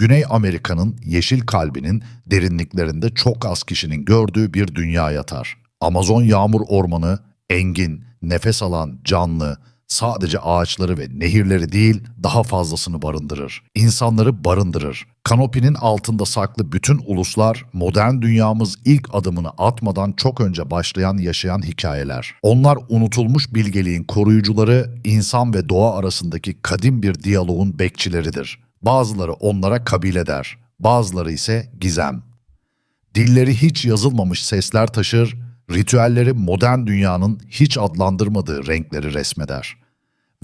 Güney Amerika'nın yeşil kalbinin derinliklerinde çok az kişinin gördüğü bir dünya yatar. Amazon yağmur ormanı engin, nefes alan, canlı, sadece ağaçları ve nehirleri değil daha fazlasını barındırır. İnsanları barındırır. Kanopinin altında saklı bütün uluslar modern dünyamız ilk adımını atmadan çok önce başlayan yaşayan hikayeler. Onlar unutulmuş bilgeliğin koruyucuları, insan ve doğa arasındaki kadim bir diyaloğun bekçileridir. Bazıları onlara kabile der, bazıları ise gizem. Dilleri hiç yazılmamış sesler taşır, ritüelleri modern dünyanın hiç adlandırmadığı renkleri resmeder.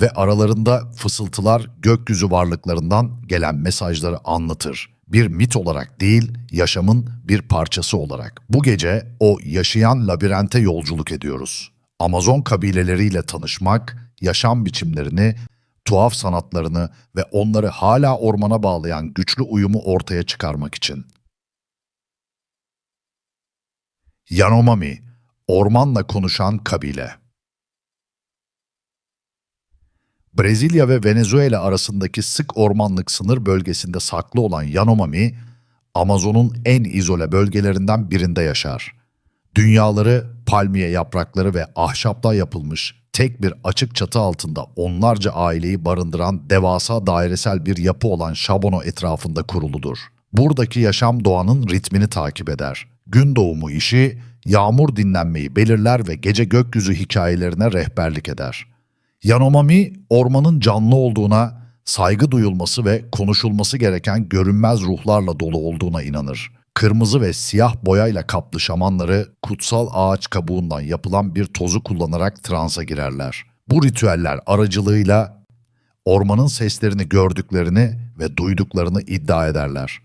Ve aralarında fısıltılar gökyüzü varlıklarından gelen mesajları anlatır. Bir mit olarak değil, yaşamın bir parçası olarak. Bu gece o yaşayan labirente yolculuk ediyoruz. Amazon kabileleriyle tanışmak, yaşam biçimlerini, tuhaf sanatlarını ve onları hala ormana bağlayan güçlü uyumu ortaya çıkarmak için. Yanomami, ormanla konuşan kabile. Brezilya ve Venezuela arasındaki sık ormanlık sınır bölgesinde saklı olan Yanomami, Amazon'un en izole bölgelerinden birinde yaşar. Dünyaları palmiye yaprakları ve ahşaptan yapılmış tek bir açık çatı altında onlarca aileyi barındıran devasa dairesel bir yapı olan Şabono etrafında kuruludur. Buradaki yaşam doğanın ritmini takip eder. Gün doğumu işi, yağmur dinlenmeyi belirler ve gece gökyüzü hikayelerine rehberlik eder. Yanomami, ormanın canlı olduğuna, saygı duyulması ve konuşulması gereken görünmez ruhlarla dolu olduğuna inanır. Kırmızı ve siyah boyayla kaplı şamanları kutsal ağaç kabuğundan yapılan bir tozu kullanarak transa girerler. Bu ritüeller aracılığıyla ormanın seslerini gördüklerini ve duyduklarını iddia ederler.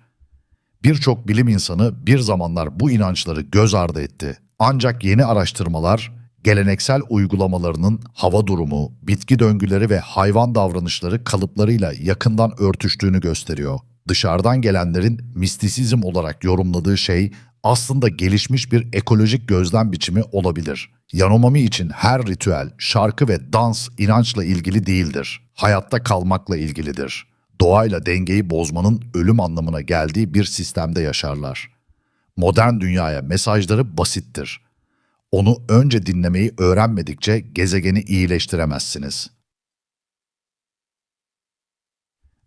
Birçok bilim insanı bir zamanlar bu inançları göz ardı etti. Ancak yeni araştırmalar geleneksel uygulamalarının hava durumu, bitki döngüleri ve hayvan davranışları kalıplarıyla yakından örtüştüğünü gösteriyor. Dışarıdan gelenlerin mistisizm olarak yorumladığı şey aslında gelişmiş bir ekolojik gözlem biçimi olabilir. Yanomami için her ritüel, şarkı ve dans inançla ilgili değildir. Hayatta kalmakla ilgilidir. Doğayla dengeyi bozmanın ölüm anlamına geldiği bir sistemde yaşarlar. Modern dünyaya mesajları basittir. Onu önce dinlemeyi öğrenmedikçe gezegeni iyileştiremezsiniz.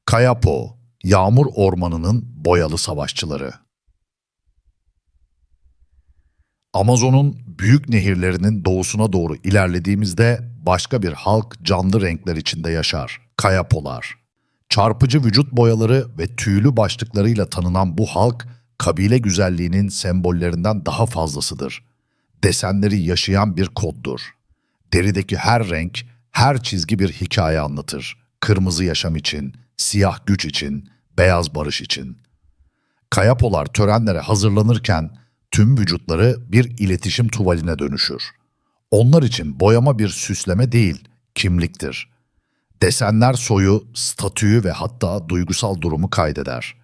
Kayapo, Yağmur Ormanı'nın boyalı savaşçıları. Amazon'un büyük nehirlerinin doğusuna doğru ilerlediğimizde başka bir halk canlı renkler içinde yaşar. Kayapolar. Çarpıcı vücut boyaları ve tüylü başlıklarıyla tanınan bu halk, kabile güzelliğinin sembollerinden daha fazlasıdır. Desenleri yaşayan bir koddur. Derideki her renk, her çizgi bir hikaye anlatır. Kırmızı yaşam için, siyah güç için, beyaz barış için. Kayapolar törenlere hazırlanırken tüm vücutları bir iletişim tuvaline dönüşür. Onlar için boyama bir süsleme değil, kimliktir. Desenler soyu, statüyü ve hatta duygusal durumu kaydeder.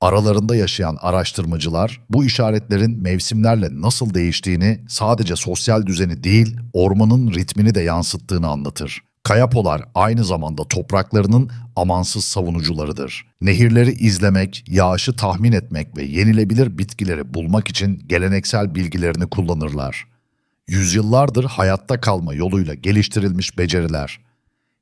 Aralarında yaşayan araştırmacılar bu işaretlerin mevsimlerle nasıl değiştiğini sadece sosyal düzeni değil, ormanın ritmini de yansıttığını anlatır. Kayapolar aynı zamanda topraklarının amansız savunucularıdır. Nehirleri izlemek, yağışı tahmin etmek ve yenilebilir bitkileri bulmak için geleneksel bilgilerini kullanırlar. Yüzyıllardır hayatta kalma yoluyla geliştirilmiş beceriler.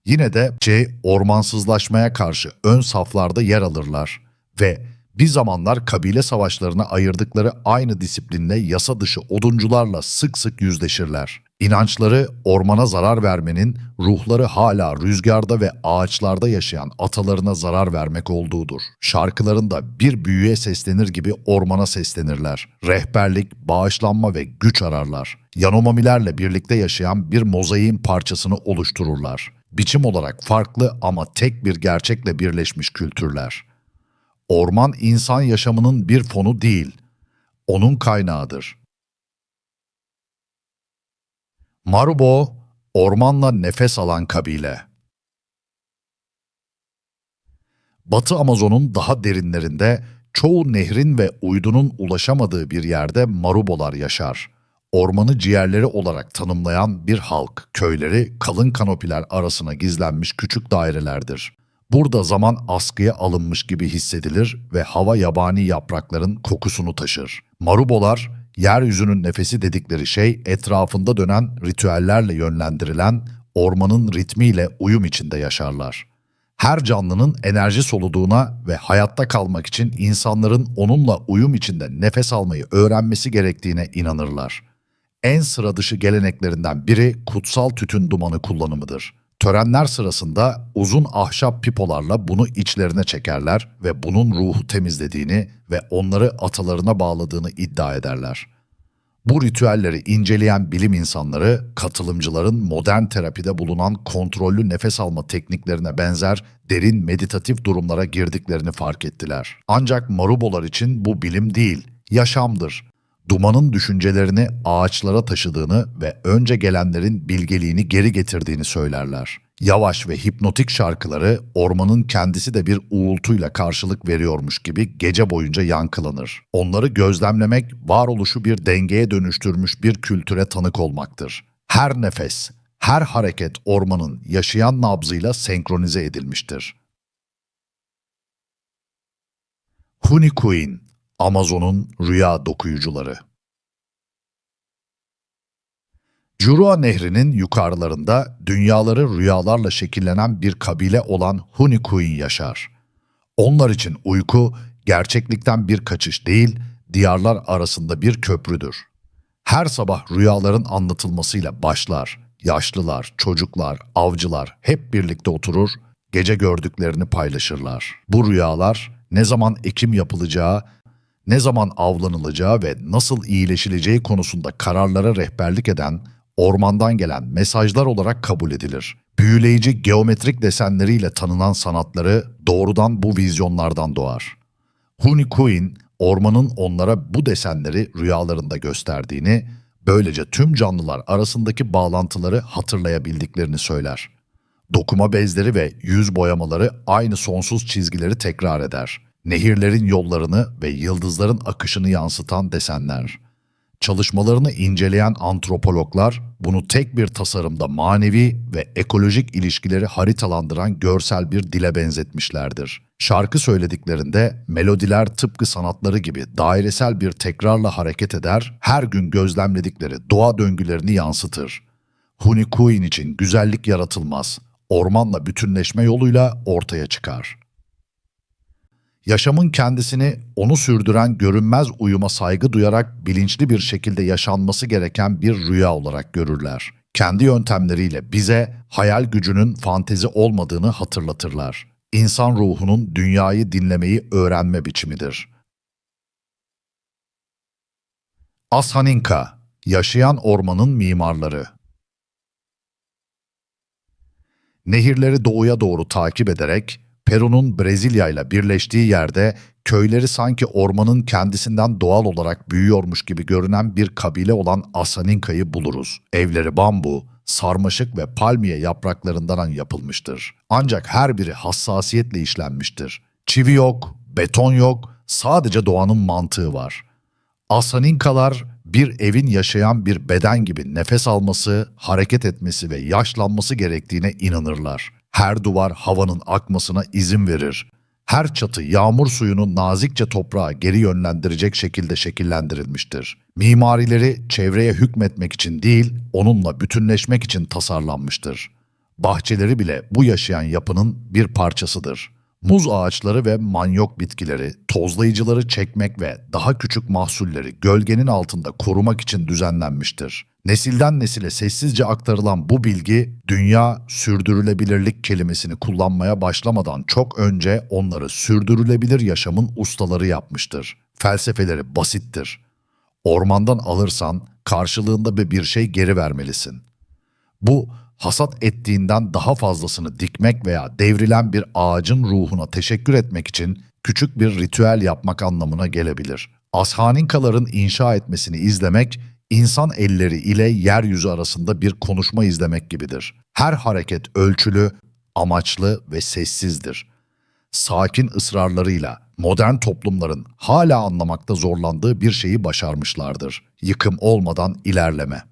Yine de C ormansızlaşmaya karşı ön saflarda yer alırlar ve bir zamanlar kabile savaşlarına ayırdıkları aynı disiplinle yasa dışı oduncularla sık sık yüzleşirler. İnançları ormana zarar vermenin ruhları hala rüzgarda ve ağaçlarda yaşayan atalarına zarar vermek olduğudur. Şarkılarında bir büyüye seslenir gibi ormana seslenirler. Rehberlik, bağışlanma ve güç ararlar. Yanomamilerle birlikte yaşayan bir mozaiğin parçasını oluştururlar. Biçim olarak farklı ama tek bir gerçekle birleşmiş kültürler. Orman insan yaşamının bir fonu değil, onun kaynağıdır. Marubo, ormanla nefes alan kabile. Batı Amazon'un daha derinlerinde çoğu nehrin ve uydunun ulaşamadığı bir yerde Marubolar yaşar. Ormanı ciğerleri olarak tanımlayan bir halk, köyleri kalın kanopiler arasına gizlenmiş küçük dairelerdir. Burada zaman askıya alınmış gibi hissedilir ve hava yabani yaprakların kokusunu taşır. Marubolar, yeryüzünün nefesi dedikleri şey etrafında dönen ritüellerle yönlendirilen ormanın ritmiyle uyum içinde yaşarlar. Her canlının enerji soluduğuna ve hayatta kalmak için insanların onunla uyum içinde nefes almayı öğrenmesi gerektiğine inanırlar. En sıra dışı geleneklerinden biri kutsal tütün dumanı kullanımıdır. Törenler sırasında uzun ahşap pipolarla bunu içlerine çekerler ve bunun ruhu temizlediğini ve onları atalarına bağladığını iddia ederler. Bu ritüelleri inceleyen bilim insanları, katılımcıların modern terapide bulunan kontrollü nefes alma tekniklerine benzer derin meditatif durumlara girdiklerini fark ettiler. Ancak marubolar için bu bilim değil, yaşamdır. Dumanın düşüncelerini ağaçlara taşıdığını ve önce gelenlerin bilgeliğini geri getirdiğini söylerler. Yavaş ve hipnotik şarkıları ormanın kendisi de bir uğultuyla karşılık veriyormuş gibi gece boyunca yankılanır. Onları gözlemlemek varoluşu bir dengeye dönüştürmüş bir kültüre tanık olmaktır. Her nefes, her hareket ormanın yaşayan nabzıyla senkronize edilmiştir. Hunikuin, Amazon'un rüya dokuyucuları. Jurua Nehri'nin yukarılarında dünyaları rüyalarla şekillenen bir kabile olan Hunikuin yaşar. Onlar için uyku gerçeklikten bir kaçış değil, diyarlar arasında bir köprüdür. Her sabah rüyaların anlatılmasıyla başlar. Yaşlılar, çocuklar, avcılar hep birlikte oturur, gece gördüklerini paylaşırlar. Bu rüyalar ne zaman ekim yapılacağı, ne zaman avlanılacağı ve nasıl iyileşileceği konusunda kararlara rehberlik eden ormandan gelen mesajlar olarak kabul edilir. Büyüleyici geometrik desenleriyle tanınan sanatları doğrudan bu vizyonlardan doğar. Hunikuin, ormanın onlara bu desenleri rüyalarında gösterdiğini, böylece tüm canlılar arasındaki bağlantıları hatırlayabildiklerini söyler. Dokuma bezleri ve yüz boyamaları aynı sonsuz çizgileri tekrar eder. Nehirlerin yollarını ve yıldızların akışını yansıtan desenler. Çalışmalarını inceleyen antropologlar bunu tek bir tasarımda manevi ve ekolojik ilişkileri haritalandıran görsel bir dile benzetmişlerdir. Şarkı söylediklerinde melodiler tıpkı sanatları gibi dairesel bir tekrarla hareket eder, her gün gözlemledikleri doğa döngülerini yansıtır. Hunikuin için güzellik yaratılmaz, ormanla bütünleşme yoluyla ortaya çıkar. Yaşamın kendisini onu sürdüren görünmez uyuma saygı duyarak bilinçli bir şekilde yaşanması gereken bir rüya olarak görürler. Kendi yöntemleriyle bize hayal gücünün fantezi olmadığını hatırlatırlar. İnsan ruhunun dünyayı dinlemeyi öğrenme biçimidir. Ashaninka, yaşayan ormanın mimarları. Nehirleri doğuya doğru takip ederek Peru'nun Brezilya ile birleştiği yerde köyleri sanki ormanın kendisinden doğal olarak büyüyormuş gibi görünen bir kabile olan Asaninka'yı buluruz. Evleri bambu, sarmaşık ve palmiye yapraklarından yapılmıştır. Ancak her biri hassasiyetle işlenmiştir. Çivi yok, beton yok, sadece doğanın mantığı var. Asaninkalar bir evin yaşayan bir beden gibi nefes alması, hareket etmesi ve yaşlanması gerektiğine inanırlar. Her duvar havanın akmasına izin verir. Her çatı yağmur suyunu nazikçe toprağa geri yönlendirecek şekilde şekillendirilmiştir. Mimarileri çevreye hükmetmek için değil, onunla bütünleşmek için tasarlanmıştır. Bahçeleri bile bu yaşayan yapının bir parçasıdır. Muz ağaçları ve manyok bitkileri, tozlayıcıları çekmek ve daha küçük mahsulleri gölgenin altında korumak için düzenlenmiştir. Nesilden nesile sessizce aktarılan bu bilgi, dünya sürdürülebilirlik kelimesini kullanmaya başlamadan çok önce onları sürdürülebilir yaşamın ustaları yapmıştır. Felsefeleri basittir. Ormandan alırsan karşılığında bir bir şey geri vermelisin. Bu hasat ettiğinden daha fazlasını dikmek veya devrilen bir ağacın ruhuna teşekkür etmek için küçük bir ritüel yapmak anlamına gelebilir. Ashaninkaların inşa etmesini izlemek, insan elleri ile yeryüzü arasında bir konuşma izlemek gibidir. Her hareket ölçülü, amaçlı ve sessizdir. Sakin ısrarlarıyla modern toplumların hala anlamakta zorlandığı bir şeyi başarmışlardır. Yıkım olmadan ilerleme.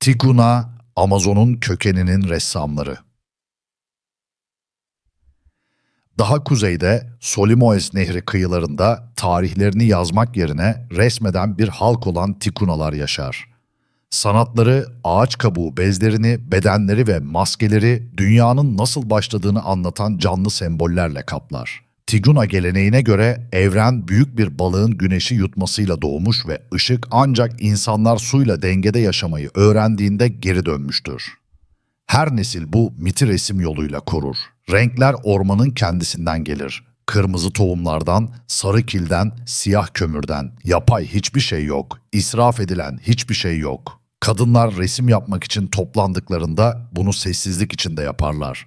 Tiguna, Amazon'un kökeninin ressamları. Daha kuzeyde Solimoes Nehri kıyılarında tarihlerini yazmak yerine resmeden bir halk olan Tikunalar yaşar. Sanatları, ağaç kabuğu bezlerini, bedenleri ve maskeleri dünyanın nasıl başladığını anlatan canlı sembollerle kaplar. Tiguna geleneğine göre evren büyük bir balığın güneşi yutmasıyla doğmuş ve ışık ancak insanlar suyla dengede yaşamayı öğrendiğinde geri dönmüştür. Her nesil bu miti resim yoluyla korur. Renkler ormanın kendisinden gelir. Kırmızı tohumlardan, sarı kilden, siyah kömürden. Yapay hiçbir şey yok. İsraf edilen hiçbir şey yok. Kadınlar resim yapmak için toplandıklarında bunu sessizlik içinde yaparlar.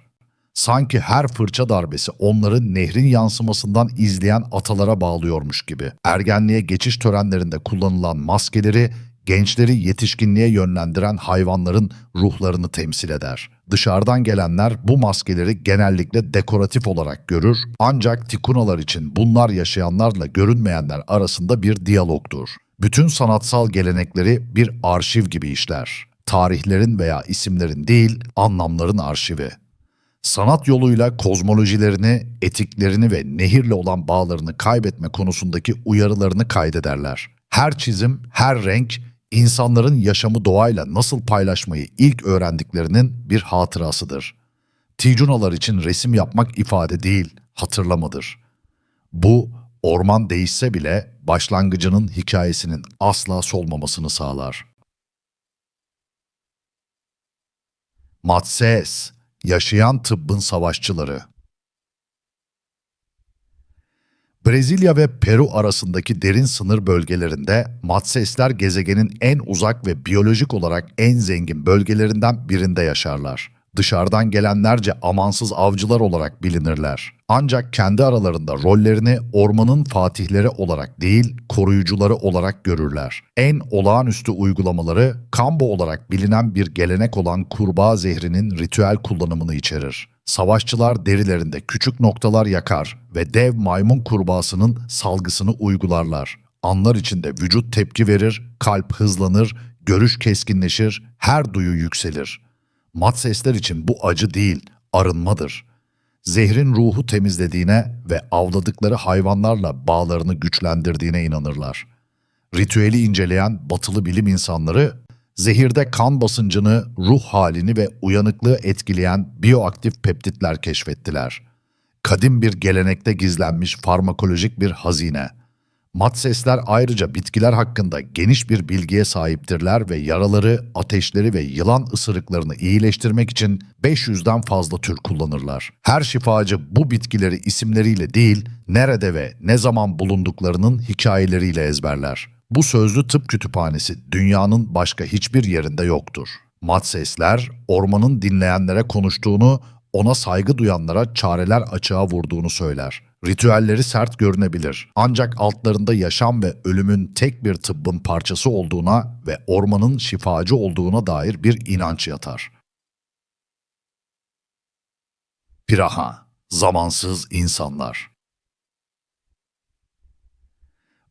Sanki her fırça darbesi onları nehrin yansımasından izleyen atalara bağlıyormuş gibi. Ergenliğe geçiş törenlerinde kullanılan maskeleri gençleri yetişkinliğe yönlendiren hayvanların ruhlarını temsil eder. Dışarıdan gelenler bu maskeleri genellikle dekoratif olarak görür ancak tikunalar için bunlar yaşayanlarla görünmeyenler arasında bir diyalogdur. Bütün sanatsal gelenekleri bir arşiv gibi işler. Tarihlerin veya isimlerin değil, anlamların arşivi. Sanat yoluyla kozmolojilerini, etiklerini ve nehirle olan bağlarını kaybetme konusundaki uyarılarını kaydederler. Her çizim, her renk insanların yaşamı doğayla nasıl paylaşmayı ilk öğrendiklerinin bir hatırasıdır. Ticunalar için resim yapmak ifade değil, hatırlamadır. Bu, orman değişse bile başlangıcının hikayesinin asla solmamasını sağlar. Matses, yaşayan tıbbın savaşçıları. Brezilya ve Peru arasındaki derin sınır bölgelerinde Matsesler gezegenin en uzak ve biyolojik olarak en zengin bölgelerinden birinde yaşarlar. Dışarıdan gelenlerce amansız avcılar olarak bilinirler. Ancak kendi aralarında rollerini ormanın fatihleri olarak değil, koruyucuları olarak görürler. En olağanüstü uygulamaları kambo olarak bilinen bir gelenek olan kurbağa zehrinin ritüel kullanımını içerir. Savaşçılar derilerinde küçük noktalar yakar ve dev maymun kurbağasının salgısını uygularlar. Anlar içinde vücut tepki verir, kalp hızlanır, görüş keskinleşir, her duyu yükselir. Matsesler için bu acı değil, arınmadır. Zehrin ruhu temizlediğine ve avladıkları hayvanlarla bağlarını güçlendirdiğine inanırlar. Ritüeli inceleyen batılı bilim insanları zehirde kan basıncını, ruh halini ve uyanıklığı etkileyen biyoaktif peptitler keşfettiler. Kadim bir gelenekte gizlenmiş farmakolojik bir hazine. Matsesler ayrıca bitkiler hakkında geniş bir bilgiye sahiptirler ve yaraları, ateşleri ve yılan ısırıklarını iyileştirmek için 500'den fazla tür kullanırlar. Her şifacı bu bitkileri isimleriyle değil, nerede ve ne zaman bulunduklarının hikayeleriyle ezberler. Bu sözlü tıp kütüphanesi dünyanın başka hiçbir yerinde yoktur. Matsesler, ormanın dinleyenlere konuştuğunu, ona saygı duyanlara çareler açığa vurduğunu söyler. Ritüelleri sert görünebilir ancak altlarında yaşam ve ölümün tek bir tıbbın parçası olduğuna ve ormanın şifacı olduğuna dair bir inanç yatar. Piraha, zamansız insanlar.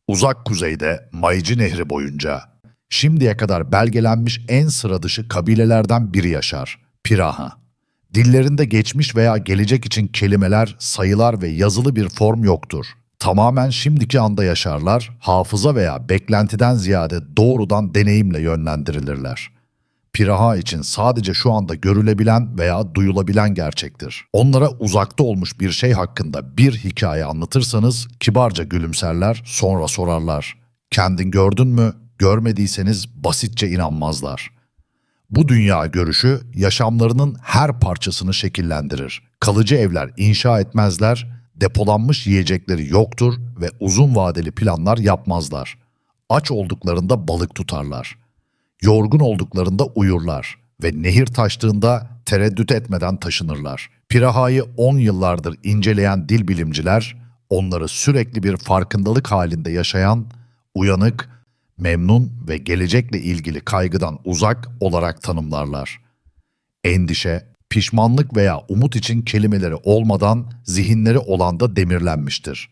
Uzak kuzeyde Mayıcı Nehri boyunca şimdiye kadar belgelenmiş en sıra dışı kabilelerden biri yaşar. Piraha. Dillerinde geçmiş veya gelecek için kelimeler, sayılar ve yazılı bir form yoktur. Tamamen şimdiki anda yaşarlar, hafıza veya beklentiden ziyade doğrudan deneyimle yönlendirilirler. Piraha için sadece şu anda görülebilen veya duyulabilen gerçektir. Onlara uzakta olmuş bir şey hakkında bir hikaye anlatırsanız kibarca gülümserler, sonra sorarlar. Kendin gördün mü? Görmediyseniz basitçe inanmazlar. Bu dünya görüşü yaşamlarının her parçasını şekillendirir. Kalıcı evler inşa etmezler, depolanmış yiyecekleri yoktur ve uzun vadeli planlar yapmazlar. Aç olduklarında balık tutarlar. Yorgun olduklarında uyurlar ve nehir taştığında tereddüt etmeden taşınırlar. Piraha'yı 10 yıllardır inceleyen dil bilimciler onları sürekli bir farkındalık halinde yaşayan, uyanık, memnun ve gelecekle ilgili kaygıdan uzak olarak tanımlarlar. Endişe, pişmanlık veya umut için kelimeleri olmadan zihinleri olanda demirlenmiştir.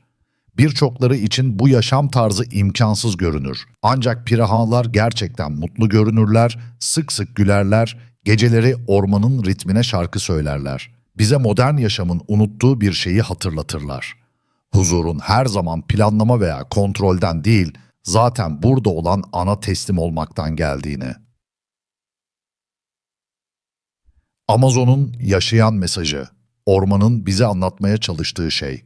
Birçokları için bu yaşam tarzı imkansız görünür. Ancak pirahalar gerçekten mutlu görünürler, sık sık gülerler, geceleri ormanın ritmine şarkı söylerler. bize modern yaşamın unuttuğu bir şeyi hatırlatırlar. Huzurun her zaman planlama veya kontrolden değil, zaten burada olan ana teslim olmaktan geldiğini. Amazon'un yaşayan mesajı, ormanın bize anlatmaya çalıştığı şey.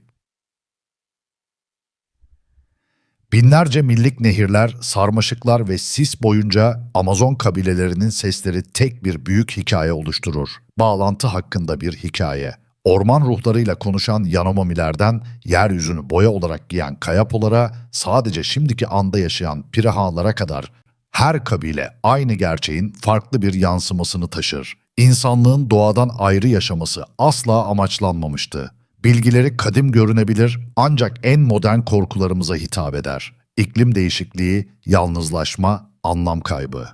Binlerce millik nehirler, sarmaşıklar ve sis boyunca Amazon kabilelerinin sesleri tek bir büyük hikaye oluşturur. Bağlantı hakkında bir hikaye. Orman ruhlarıyla konuşan Yanomamilerden yeryüzünü boya olarak giyen Kayapolara, sadece şimdiki anda yaşayan Pirahalara kadar her kabile aynı gerçeğin farklı bir yansımasını taşır. İnsanlığın doğadan ayrı yaşaması asla amaçlanmamıştı. Bilgileri kadim görünebilir ancak en modern korkularımıza hitap eder. İklim değişikliği, yalnızlaşma, anlam kaybı.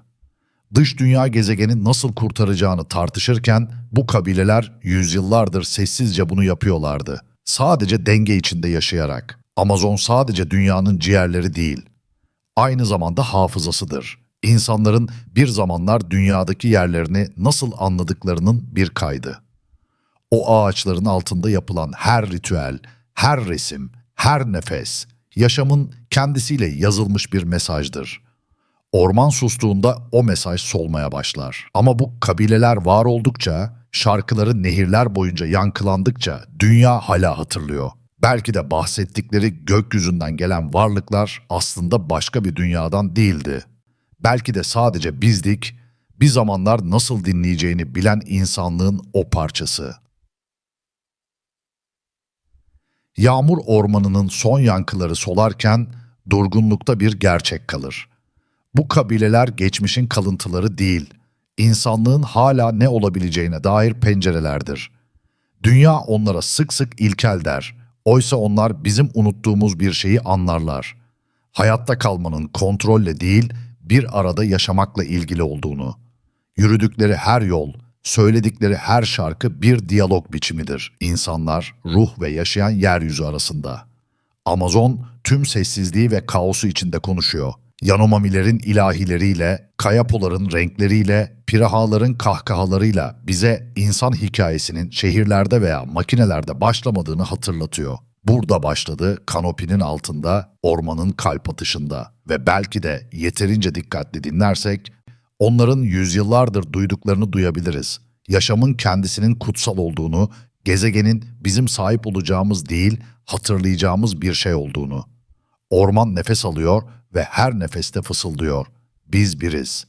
Dış dünya gezegeni nasıl kurtaracağını tartışırken bu kabileler yüzyıllardır sessizce bunu yapıyorlardı. Sadece denge içinde yaşayarak. Amazon sadece dünyanın ciğerleri değil, aynı zamanda hafızasıdır. İnsanların bir zamanlar dünyadaki yerlerini nasıl anladıklarının bir kaydı. O ağaçların altında yapılan her ritüel, her resim, her nefes, yaşamın kendisiyle yazılmış bir mesajdır. Orman sustuğunda o mesaj solmaya başlar. Ama bu kabileler var oldukça, şarkıları nehirler boyunca yankılandıkça dünya hala hatırlıyor. Belki de bahsettikleri gökyüzünden gelen varlıklar aslında başka bir dünyadan değildi. Belki de sadece bizdik, bir zamanlar nasıl dinleyeceğini bilen insanlığın o parçası. Yağmur ormanının son yankıları solarken durgunlukta bir gerçek kalır. Bu kabileler geçmişin kalıntıları değil, insanlığın hala ne olabileceğine dair pencerelerdir. Dünya onlara sık sık ilkel der. Oysa onlar bizim unuttuğumuz bir şeyi anlarlar. Hayatta kalmanın kontrolle değil, bir arada yaşamakla ilgili olduğunu. Yürüdükleri her yol, söyledikleri her şarkı bir diyalog biçimidir. İnsanlar, ruh ve yaşayan yeryüzü arasında. Amazon tüm sessizliği ve kaosu içinde konuşuyor. Yanomamilerin ilahileriyle, kayapoların renkleriyle, pirahaların kahkahalarıyla bize insan hikayesinin şehirlerde veya makinelerde başlamadığını hatırlatıyor. Burada başladı kanopinin altında, ormanın kalp atışında ve belki de yeterince dikkatli dinlersek onların yüzyıllardır duyduklarını duyabiliriz. Yaşamın kendisinin kutsal olduğunu, gezegenin bizim sahip olacağımız değil, hatırlayacağımız bir şey olduğunu. Orman nefes alıyor ve her nefeste fısıldıyor. Biz biriz.